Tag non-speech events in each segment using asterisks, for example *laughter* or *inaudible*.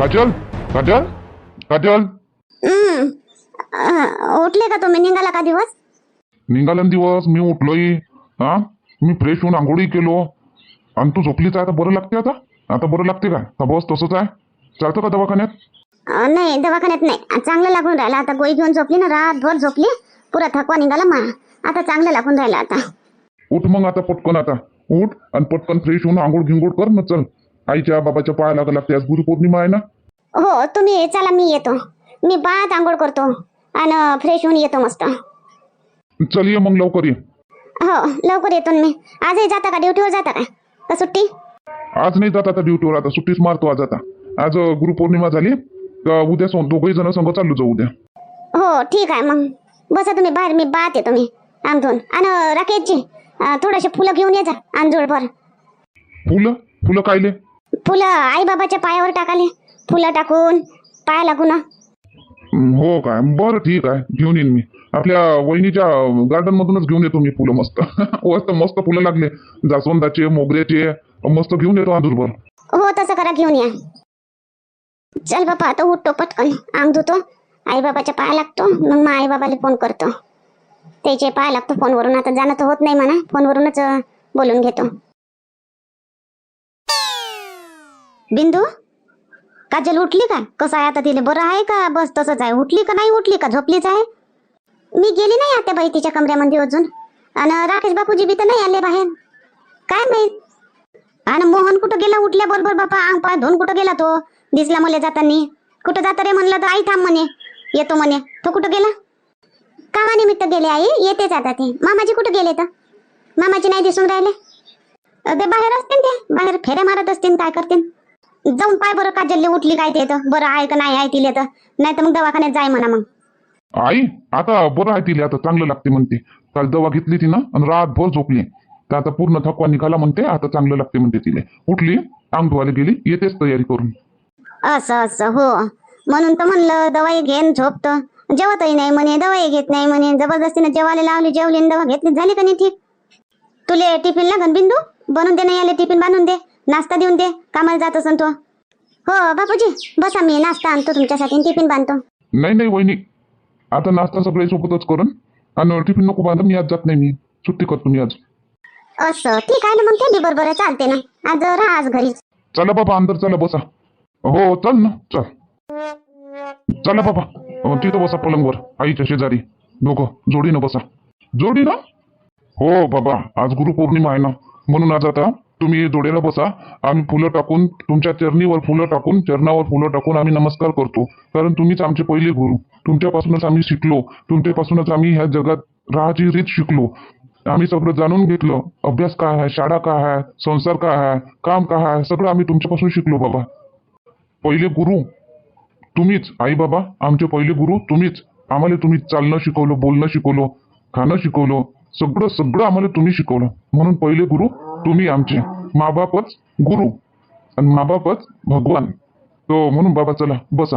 काजल? काजल? काजल? हम्म. अं, उठले का तुम्ही? निघाला का दिवस? निघाला ना दिवस. मी उठलोय. हा? मी फ्रेश होऊन आंघोळी केलो. आणि तू झोपलीच आहे? आता बरं लागते आता? आता बरं लागते काय? का बस तसंच आहे. चालतं का दवाखान्यात? अं, नाही दवाखान्यात नाही. चांगलं लागून राहिलं. आता गोळी घेऊन झोपली ना रातभर झोपली. पुरा थकवा निघाला मा. आता चांगलं लागून राहिलं आता. उठ मग आता पटकन आता. उठ आणि पटकन फ्रेश होऊन आंघोळ गिंगोळ कर ना चल. आईच्या बाबाच्या पाया लागा लागते आज गुरुपौर्णिमा आहे ना? हो तुम्ही चला मी येतो. मी बाद आंघोळ करतो आणि फ्रेश होऊन येतो मस्त. चल ये मग लवकर ये. हो लवकर येतो ना मी. आजही जाता का? ड्युटीवर जाता का का सुट्टी? आज नाही जात आता ड्युटीवर आता सुट्टीच मारतो आज आता. आज अं, गुरुपौर्णिमा झाली. तर उद्या सो दोघही जण संघ चाललो जाऊ उद्या. हो ठीक आहे मग. बसा तुम्ही बाहेर मी बात येतो मी अंगधून आणि राकेशजी अं, थोडेसे फुलं घेऊन ये जा अंजोळभर फुलं? फुलं कायले फुलं आई बाबाच्या पायावर टाकाले. फुलं टाकून पाय लागू ना. हं, काय? बरं ठीक आहे. घेऊन येईन मी. आपल्या वहिनीच्या गार्डन मधूनच घेऊन येतो मी फुलं मस्त. *laughs* मस्त मस्त फुलं लागले. जास्वंदाचे मोगऱ्याचे मस्त घेऊन येतो आदूरभर हो तसं करा घेऊन या. चल बापा आता उठतो पटकन अंग धुतो. आई बाबाच्या पाय लागतो. मग मग आई बाबाला फोन करतो. त्याचे पाय लागतो फोनवरून आता जाणं तर होत नाही म्हणा. फोनवरूनच बोलून घेतो. बिंदू? काजल उठली का? कसं आहे आता तिला बरं आहे का? बस तसंच आहे. उठली का नाही उठली का? झोपलीच आहे? मी गेली नाही आता बाई तिच्या कमऱ्यामध्ये अजून. आणि राकेश बापूजी बी तर नाही आले बाहेर. काय माहीत? आणि मोहन कुठं गेला उठल्या बरोबर बापा? अंग पाय धुवून कुठं गेला तो? दिसला मला जातानी. कुठं जाता रे म्हणलं तर आई थांब म्हणे. येतो म्हणे. तो कुठं गेला? कामानिमित्त गेले आई. येतेच आता ते. मामाजी कुठं गेले तर? मामाजी नाही दिसून राहिले? ते बाहेर असतील ते. बाहेर फेऱ्या मारत असतील काय करतील? जाऊन पाय बरं काजल्ली उठली काय ते तर? बरं आहे का नाही आहे तिले तर? नाही तर मग दवाखान्यात जाय म्हणा मग. आई आता बरं आहे तिला आता चांगलं लागते म्हणते. काल दवा घेतली ती ना आणि रातभर झोपली. तर आता पूर्ण थकवा निघाला म्हणते आता चांगलं लागते म्हणते तिला. उठली अंग धुवायला गेली येतेच तयारी करून. असं असं हो. म्हणून तर म्हणलं दवाई घेन झोपतं जेवतही नाही म्हणे दवाई घेत नाही म्हणे. जबरदस्तीने जेवायला लावली जेवली आणि दवा घेतली. झाली का नाही ठीक? तुले टिफिन लागन बिंदू? बनवून दे नाही आले टिफिन बांधून दे. नाश्ता देऊन दे. कामाला जात असन तो. हो बापूजी बसा. मी नाश्ता आणतो तुमच्यासाठी टिफिन बांधतो. नाही नाही वहिनी. आता नाश्ता सगळे सोबतच करून आणि टिफिन नको बांधा मी आज जात नाही मी. सुट्टी करतो मी आज. असं. ठीक आहे ना मग ते बी बरोबर चालते ना. आज राहा आज घरीच चला बाबा अंदर चला बसा. हो चल ना. चल. चला बाबा. अं, तिथं बसा पलंगवर आईच्या शेजारी. दोघं जोडीनं बसा. जोडी ना हो बाबा. आज गुरुपौर्णिमा आहे ना. म्हणून आज आता तुम्ही जोड्याला बसा. आम्ही फुलं टाकून तुमच्या चरणीवर फुलं टाकून चरणावर फुलं टाकून आम्ही नमस्कार करतो. कारण तुम्हीच आमचे पहिले गुरु. तुमच्यापासूनच आम्ही शिकलो. तुमच्यापासूनच आम्ही ह्या जगात राहाची रीत शिकलो. आम्ही सगळं जाणून घेतलं. अभ्यास काय आहे? शाळा काय आहे? संसार काय आहे? काम काय आहे? सगळं आम्ही तुमच्यापासून शिकलो बाबा. पहिले गुरु तुम्हीच आई बाबा आमचे पहिले गुरु तुम्हीच. आम्हाला तुम्ही चालणं शिकवलं बोलणं शिकवलं खाणं शिकवलं. सगळं सगळं आम्हाला तुम्ही शिकवलं. म्हणून पहिले गुरु तुम्ही आमचे माबापच गुरु आणि माबापच भगवान. तो म्हणून बाबा चला बसा.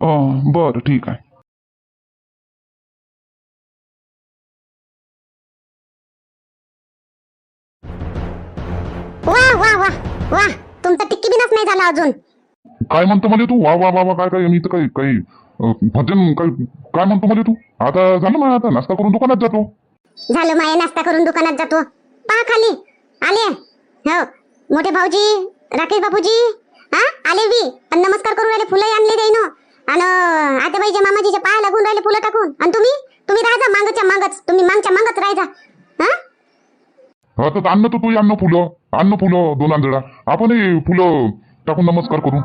अं, बरं ठीक आहे. वा वा वा वा. तुमचा टिक्की बिनाच नाही झाला अजून. काय म्हणतो मला तू? वा वा वा वा काय काय मी तर काही काही अं, भजन काय काय म्हणतो मला तू? आता झालं मला आता नाश्ता करून दुकानात जातो. झालं माये नाश्ता करून दुकानात जातो. पहा खाली. आले हो मोठे भाऊजी राकेश बापूजी हा आले बी. आणि नमस्कार करून राहिले फुलं आणले देईन आणि आत्याबाईच्या मामाजीच्या पाया लागून राहिले फुलं टाकून. आणि तुम्ही? तुम्ही राहा मागच्या मागच. तुम्ही मागच्या मागच राहायचा हा? हा तर अन्न तू अन्न फुलं. अन्न फुलं दोन आंजळा आपणही फुलं टाकून नमस्कार करू.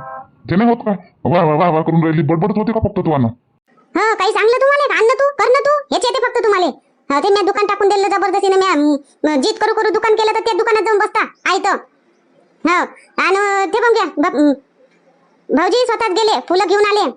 ते नाही होत काय वा वा वा वा करून राहिली. बडबडत होते का फक्त तू अन्न हा काही सांगलं तुम्हाला? का? अन्न तू कर ना तू. हेच येते फक्त तुम्हाला. हा, ते मी दुकान टाकून दिलं जबरदस्तीने मी जीत करू करू दुकान केलं तर त्या दुकानात जाऊन बसता आई तर. हो आणि ते पण घ्या. भाऊजी स्वतःच गेले फुलं घेऊन आले.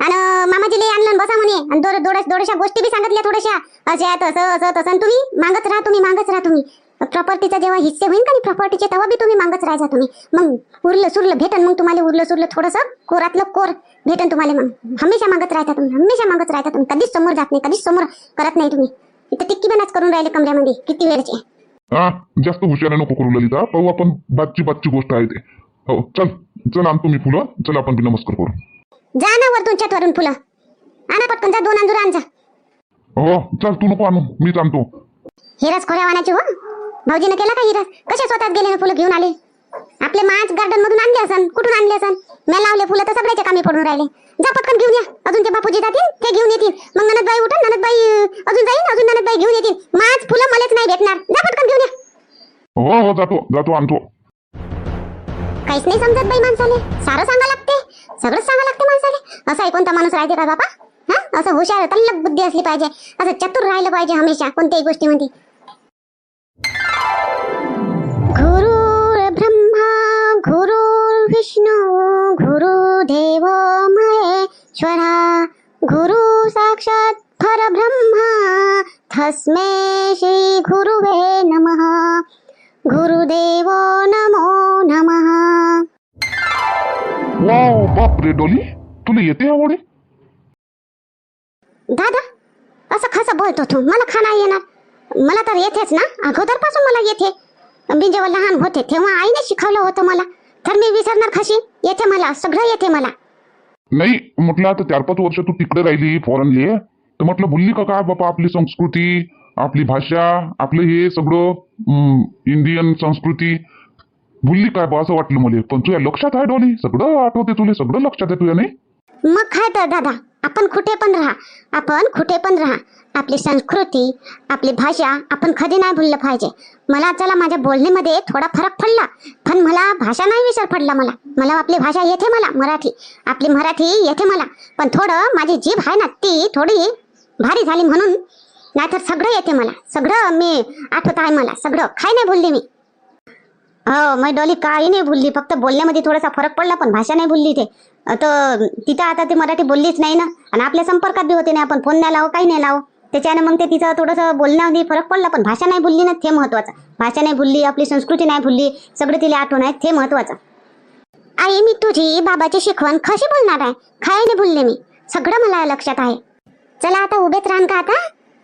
आणि मामाजी लई आणलं बसा म्हणे. आणि दोड दोडशा गोष्टी बी सांगितल्या थोड्याशा. अशा तसं असं तसं. तुम्ही मागत राहा तुम्ही मागत राहा तुम्ही. प्रॉपर्टीचा जेव्हा हिस्से होईल का नाही प्रॉपर्टीचे तेव्हा बी तुम्ही मागत राहायचा तुम्ही. मग उरलं सुरलं भेटन मग तुम्हाला उरलं सुरलं थोडंसं कोरातलं कोर भेटन तुम्हाला. मग हमेशा मागत राहता तुम्ही हमेशा मागत राहता तुम्ही. कधीच समोर जात नाही कधीच समोर करत नाही तुम्ही. इथं टिक्की बनाच करून राहिले कमऱ्यामध्ये. किती वेळचे? हा जास्त हुशार नको करू ललिता. पाहू आपण बादची बादची गोष्ट आहे ते. हो चल चला आणतो मी फुलं. चला आपण बी नमस्कार करू. जा ना वरतून छतवरून फुलं. आणा पटकन जा दोन अंजूर आण जा. हो चल तू नको आणू. मीच आणतो. हिरस खोऱ्या वाणाची हो. भाऊजीने केला का हिरस? कसे स्वतःच गेले ना फुलं घेऊन आले? आपले माच गार्डन मधून आणले असन कुठून आणले असन? मी लावले फुलं तर सगळ्याच्या कामी पडून राहिले. जा पटकन घेऊन या. अजून ते बापूजी जातील ते घेऊन येतील. मग ननदबाई उठून ननदबाई अजून जाईल अजून ननदबाई घेऊन येतील. माच फुलं मलाच नाही भेटणार. जा पटकन घेऊन या. हो हो जातो जातो आणतो. काहीच नाही समजत बाई माणसाले. सारं सांगा लागते. सगळंच सांगा लागते माणसाले. असा कोणता माणूस राहते का बापा? हा? असं हुशार तल्लक बुद्धी असली पाहिजे. असं चतुर राहिलं पाहिजे हमेशा कोणत्याही गोष्टीमध्ये. विष्णू गुरुदेव महेश्वरा गुरु साक्षात परब्रह्मा तस्मै श्री गुरुवे नमः। गुरुदेव नमो नमः। वाव बाप रे डोली तुला येते आवडे? दादा असं कसं बोलतो तू मला खाना येणार. मला तर येतेच ना अगोदरपासून मला येते. मी जेव्हा लहान होते तेव्हा आईने शिकवलं होतं मला. तर मी विसरणार कशी येते मला सगळं येते मला. नाही म्हटलं आता चार पाच वर्ष तू तिकडे राहिली फॉरेनले तर म्हटलं भुलली का काय बापा आपली संस्कृती आपली भाषा आपलं हे सगळं इंडियन संस्कृती. भुलली काय बा असं वाटलं मला. पण तुझ्या लक्षात आहे डोली? सगळं आठवते तुला सगळं लक्षात आहे तुझ्या नाही? मग काय तर दादा. आपण कुठे पण राहा. आपण कुठे पण राहा. आपली संस्कृती आपली भाषा आपण कधी नाही भुललं पाहिजे. मला चला माझ्या बोलण्यामध्ये थोडा फरक पडला. पण मला भाषा नाही विसर पडला मला. मला आपली भाषा येते मला मराठी. आपली मराठी येते मला. पण थोडं माझी जीभ आहे ना ती थोडी भारी झाली म्हणून. नाहीतर सगळं येते मला. सगळं मी आठवत आहे मला. सगळं. काय नाही भुलली मी. हो मग डोली काही नाही भुलली. फक्त बोलण्यामध्ये थोडासा फरक पडला पण भाषा नाही भुलली ते. तर तिथं आता ते मराठी बोललीच नाही ना. आणि आपल्या संपर्कात बी होते नाही आपण. फोन नाही लावो काही नाही लावो. त्याच्याने मग ते तिचं थोडंसं बोलण्यामध्ये फरक पडला पण भाषा नाही भुलली ना ते महत्वाचं. भाषा नाही भुलली आपली संस्कृती नाही भुलली सगळं तिला आठवण आहे ते महत्वाचं. आई मी तुझी बाबाची शिकवण कशी बोलणार आहे? काय नाही भुलले मी. सगळं मला लक्षात आहे. चला आता उभेच राहण का आता?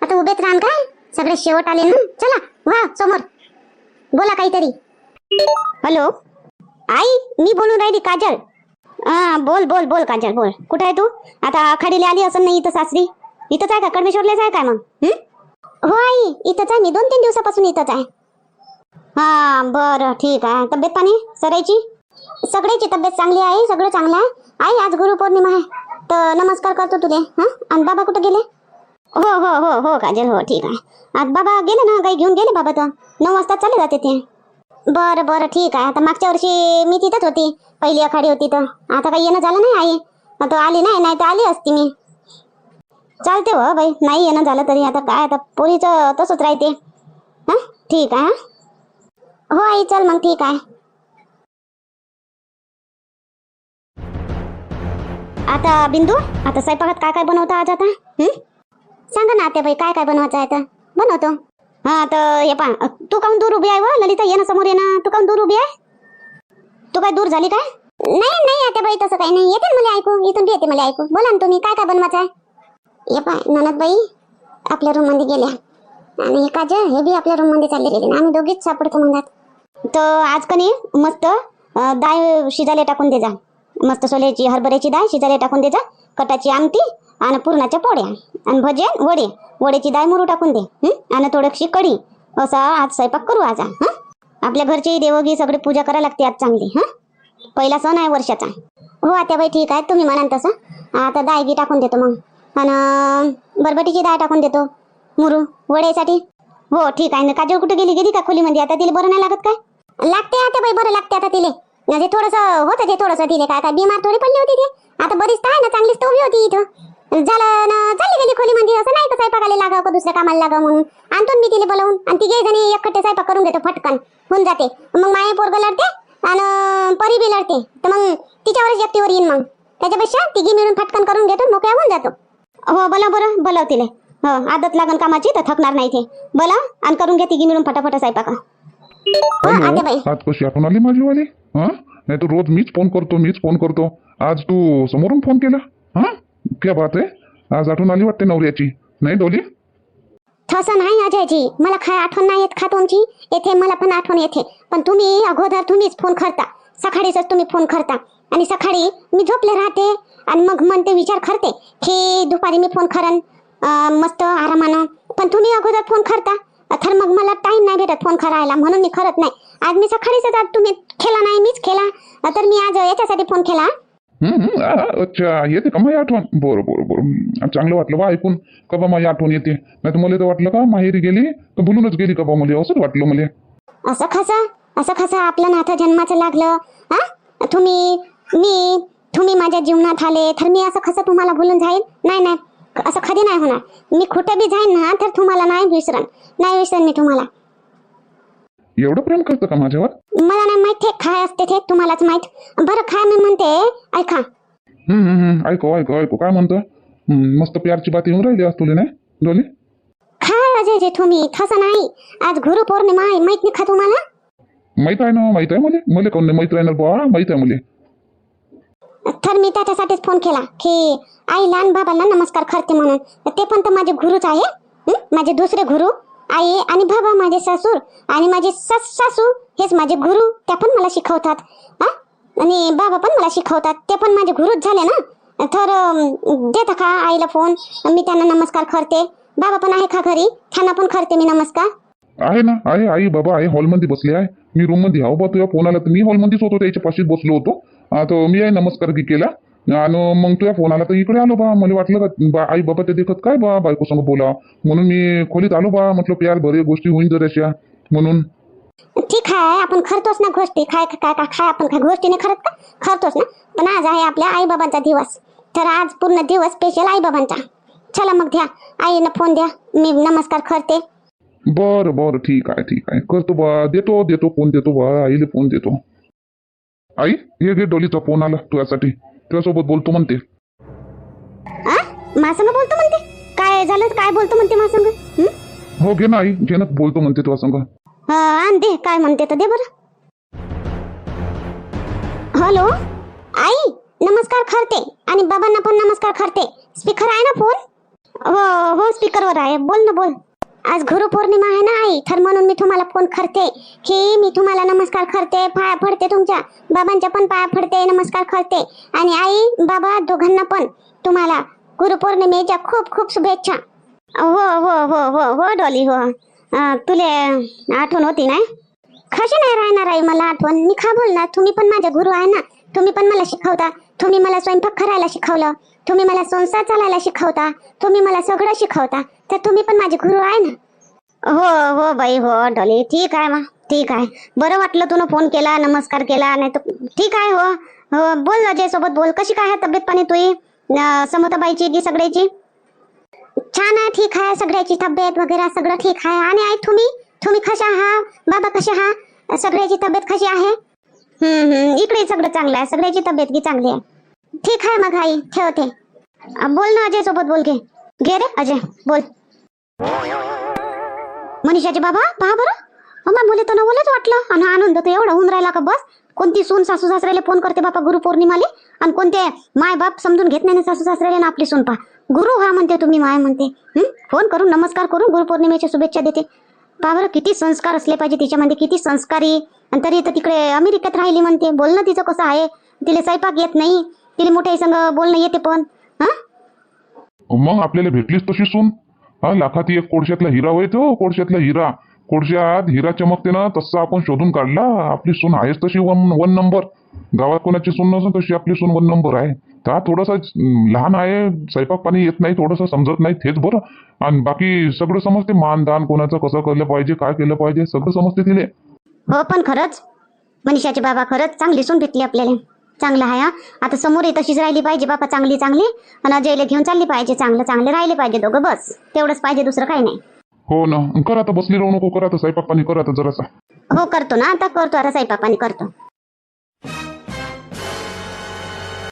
आता उभेच राहण काय? सगळे शेवट आले ना? चला वा समोर. बोला काहीतरी. हॅलो? आई मी बोलून राहिली काजल. हा बोल बोल बोल काजल बोल. कुठं आहे तू? आता आखाडीला आली असं नाही इथं सासरी? इथंच आहे का? कडमेश्वरलाच आहे काय मग? हो? आई इथंच आहे मी. दोन तीन दिवसापासून इथंच आहे. हा बरं ठीक आहे. तब्येत पाणी? सरायची सगळ्याची तब्येत चांगली आहे सगळं चांगलं आहे. आई आज गुरुपौर्णिमा आहे. तर नमस्कार करतो तुले हा? आणि बाबा कुठं गेले? हो हो हो हो काजल हो ठीक आहे. आज बाबा गेले ना? काही घेऊन गेले बाबा तर? नऊ वाजता चालले जाते ते. बरं बरं ठीक आहे. आता मागच्या वर्षी मी तिथंच होती. पहिली आखाडी होती तर. आता काही येणं झालं नाही आई. आता आली नाही नाही तर आली असती मी. चालते हो बाई. नाही येणं झालं तरी. आता काय आता पोरीचं तसंच राहते. हा? ठीक आहे हो? आई चल मग. ठीक आहे. आता बिंदू आता स्वयंपाकात काय काय बनवता आज आता? सांगा ना आता बाई काय काय बनवायचं आहे आता? बनवतो. हा तर हे पा तू काऊन दूर उभी आहे व? ललिता ये ना समोर ये ना. तू काऊन दूर उभी आहे? तू काय दूर झाली काय? नाही नाही आता बाई तसं काही नाही. येते मला ऐकू इथून बी येते मला ऐकू. बोला ना तुम्ही काय काय बनवायचं आहे? ये पाय ननद बाई आपल्या रूममध्ये गेल्या. आणि हे काजल हे बी आपल्या रूममध्ये चालले गेले. आम्ही दोघीच सापडतो म्हणतात तर आज कनी मस्त डाळ शिजायला टाकून दे जा. मस्त सोल्याची हरभऱ्याची डाळ शिजायला टाकून दे जा. कटाची आमटी आणि पुरणाच्या पोळ्या आणि भजे वडे. वड्याची दाय मुरू टाकून दे आणि थोडीशी कढी. असा आज स्वयंपाक करू आज आपल्या घरची देवगी सगळी पूजा करायला लागते आज चांगली हा? पहिला सण आहे वर्षाचा. हो आता बाई ठीक आहे. तुम्ही म्हणाल तसं. आता डाळ बी टाकून देतो मग. आणि बरबटीची दाय टाकून देतो. मुरू वड्यासाठी हो ठीक आहे. ना काजल कुठे गेली गेली का खोलीमध्ये? आता तिला बरं नाही लागत काय? लागते आता बाई बरं लागते आता तिले. म्हणजे थोडंसं होतं ते थोडंसं तिले. काय आता बिमार थोडी पडली होती ते. आता बरीच तर आहे ना चांगलीच तर उभी होती इथं. झालं ना चालली गेली खोलीमध्ये असं नाही का स्वयंपाकाला लागावं का दुसऱ्या कामाला लागावं म्हणून? आणतो मी तिला बोलावून आणि तिघे जणी एकखट्टे स्वयंपाक करून घेतो फटकन. होऊन जाते. मग माये पोरग लढते आणि परी बी लढते. तर मग तिच्यावरच एकटीवर येईन मग. त्याच्यापेक्षा तिघी मिळून फटकन करून घेतो मोकळ्या होऊन जातो. हो बोला बरं बोलाव तिले. हो आदत लागन कामाची तर थकणार नाही ते. बोला आणि करून घ्या तिघी मिळून फटाफट स्वयंपाक. कशी आठवण आली माझी वाली हा? नाही तर रोज मीच फोन करतो मीच फोन करतो. आज तू समोरून फोन केला? हा? क्या बात आहे आज आठवण आली वाटते नवऱ्याची. नाही डोली? तसं नाही अजयजी. मला काय आठवण नाही येत का तुमची? येथे मला पण आठवण येते. पण तुम्ही अगोदर तुम्हीच फोन करता. सकाळीच तुम्ही फोन करता. आणि सकाळी मी झोपले राहते. आणि मग म्हणते विचार करते की दुपारी मी फोन करन मस्त आरामानं. पण तुम्ही अगोदर फोन करता. तर मग मला टाइम नाही भेटत फोन करायला. म्हणून मी करत नाही. आज मी सकाळीच आज तुम्ही केला नाही मीच केला. तर मी आज याच्यासाठी फोन केला. अच्छा येते का? माझी आठवण. बरं बरं बरं. चांगलं वाटलं बा ऐकून. का बा माझी आठवण येते. नाही तर मला तर वाटलं का माहेरी गेली तर बोलूनच गेली का बा मला. असंच वाटलं मला. असं खासा? असं खासा आपलं नातं जन्माचं लागलं? हा? तुम्ही मी तुम्ही माझ्या जीवनात आले तर मी असं कसं तुम्हाला भुलून जाईल नाही नाही. असं कधी नाही होणार. मी खोटं बी जाईन ना तर तुम्हाला नाही विसरण नाही विसरण मी तुम्हाला. एवढं प्रेम करतं का माझ्यावर? मला नाही माहीत हे काय असते ते तुम्हालाच माहीत. बरं काय मी म्हणते. ऐका. हम्म, हम्म, हम्म, ऐको ऐको ऐको. काय म्हणतो? हम्म, मस्त प्यारची बात येऊन राहिली आज तुला नाही? डोली? काय अजय जे तुम्ही तसं नाही. आज गुरु पौर्णिमा आहे माहीत नाही का तुम्हाला? माहीत आहे ना माहीत आहे मला? मला कोण नाही? माहीत राहणार बा माहीत आहे मला. तर मी त्याच्यासाठीच फोन केला की आईला आणि बाबाला नमस्कार करते म्हणून. ते पण तर माझे गुरुच आहे हं? माझे दुसरे गुरु. आई आणि बाबा माझे सासूर आणि माझे सास सासू हेच माझे गुरु त्या पण मला शिकवतात. हा? आणि बाबा पण मला शिकवतात. ते पण माझे गुरुच झाले ना? तर देता का आईला फोन मी त्यांना नमस्कार करते. बाबा पण आहे का घरी? त्यांना पण करते मी नमस्कार. आहे ना? आहे आई बाबा आहे हॉलमध्ये बसले आहे. मी रूममध्ये आहो. बा तुझ्या फोन आला तर मी हॉलमध्येच होतो. त्याच्या पाशीच बसलो होतो. तर मी आहे नमस्कार की केला. आणि मग तुझ्या फोन आला तर इकडे आलो बा. मला वाटलं का बा आई बाबा ते देखत काय बा बायको संग बोला. म्हणून मी खोलीत आलो बा. म्हटलं प्यार बरे गोष्टी होईन जराशा म्हणून. ठीक आहे आपण करतोच ना गोष्टी. काय काय काय काय आपण. काय गोष्टी नाही करत का? करतोच ना? पण आज आहे आपल्या आईबाबांचा दिवस. तर आज पूर्ण दिवस स्पेशल आईबाबांचा चला मग द्या. आईनं फोन द्या. मी नमस्कार करते. बरं बरं. ठीक आहे ठीक आहे. करतो बा. देतो देतो फोन देतो बा. आईले फोन देतो. आई हे घे डोलीचा फोन आला तुझ्यासाठी. तुझ्यासोबत बोलतो म्हणते. आ मासंग बोलतो म्हणते? काय झालं? काय बोलतो म्हणते मासंग? हं? हो घे ना आई. घे ना बोलतो म्हणते तुझ्या संग. हा, आण दे. काय म्हणते तर दे बरं. हॅलो? आई नमस्कार करते आणि बाबांना पण नमस्कार करते स्पीकर आहे ना फोन? हो हो स्पीकरवर आहे. बोल ना बोल. आज गुरुपौर्णिमा आहे ना आई तर म्हणून मी तुम्हाला फोन करते की मी तुम्हाला नमस्कार करते पाया पडते तुमच्या. बाबांच्या पण पाया पडते नमस्कार करते. आणि आई बाबा दोघांना पण तुम्हाला गुरुपौर्णिमेच्या खूप खूप शुभेच्छा. हो हो हो हो हो डॉली हो. तुले आठवण होती ना? कशी नाही राहणार आई मला आठवण? मी का बोलणार? तुम्ही पण माझ्या गुरु आहे ना? तुम्ही पण मला शिकवता. तुम्ही मला स्वयंपाक करायला शिकवलं तुम्ही मला संसार चालायला शिकवता तुम्ही मला सगळं शिकवता तर तुम्ही पण माझे गुरु आहे ना? हो हो बाई हो डोली ठीक आहे मग ठीक आहे. बरं वाटलं तुला फोन केला नमस्कार केला नाही तर ठीक आहे हो हो बोल अजय सोबत बोल कशी काय तब्येत पाणी तुझी समताबाईची की सगळ्याची? छान आहे ठीक आहे सगळ्याची तब्येत वगैरे सगळं ठीक आहे. आणि आई तुम्ही तुम्ही कशा आहात? बाबा कशा आहात? सगळ्याची तब्येत कशी आहे? इकडे सगळं चांगलं आहे. सगळ्याची तब्येत की चांगली आहे. ठीक आहे मग आई. ठेवते. बोल ना अजय सोबत बोल घे. घे रे अजय. बोल. मनीषाचे बाबा पहा बरं. अम्मा मुले तर नवलच वाटलं. आणि आनंद तर एवढा होऊन राहिला का बस? कोणती सून सासू सासऱ्याला फोन करते बापा गुरु पौर्णिमाले? आणि कोणते माय बाप समजून घेत नाही ना सासू सासऱ्याला ना आपली सून पा गुरु हा म्हणते तुम्ही माय म्हणते. फोन करून नमस्कार करून गुरुपौर्णिमेच्या शुभेच्छा देते. पहा बरं किती संस्कार असले पाहिजे तिच्यामध्ये. किती संस्कारी आणि तरी तर तिकडे अमेरिकेत राहिली म्हणते. बोलणं तिचं कसं आहे. तिला स्वयंपाक येत नाही. तिला मोठ्या संग बोलणं येते पण. मग आपल्याला भेटलीच तशी सून? हा लाखात एक कोळशातला हिरा होय तो कोळशातला हिरा. कोळशात हिरा चमकते ना तसा आपण शोधून काढला. आपली सून आहेच तशी वन वन नंबर. गावात कोणाची सून नसून तशी आपली सून वन नंबर आहे. तर थोडंसं लहान आहे. स्वयंपाक पाणी येत नाही थोडंसं समजत नाही तेच बरं. आणि बाकी सगळं समजते. मानदान कोणाचं कसं केलं पाहिजे काय केलं पाहिजे सगळं समजते तिले. हो पण खरंच? मनीषाचे बाबा खरंच चांगली सून भेटली आपल्याला. चांगलं आहे आता समोर तशीच राहिली पाहिजे बाबा चांगली चांगली आणि अजयला घेऊन चालली पाहिजे चांगलं चांगले राहिले पाहिजे दोघं बस. तेवढंच पाहिजे दुसरं काही नाही. हो ना कर आता बसली राहू नको कर आता कर आता जरासा. हो करतो ना आता करतो आता पाणी करतो.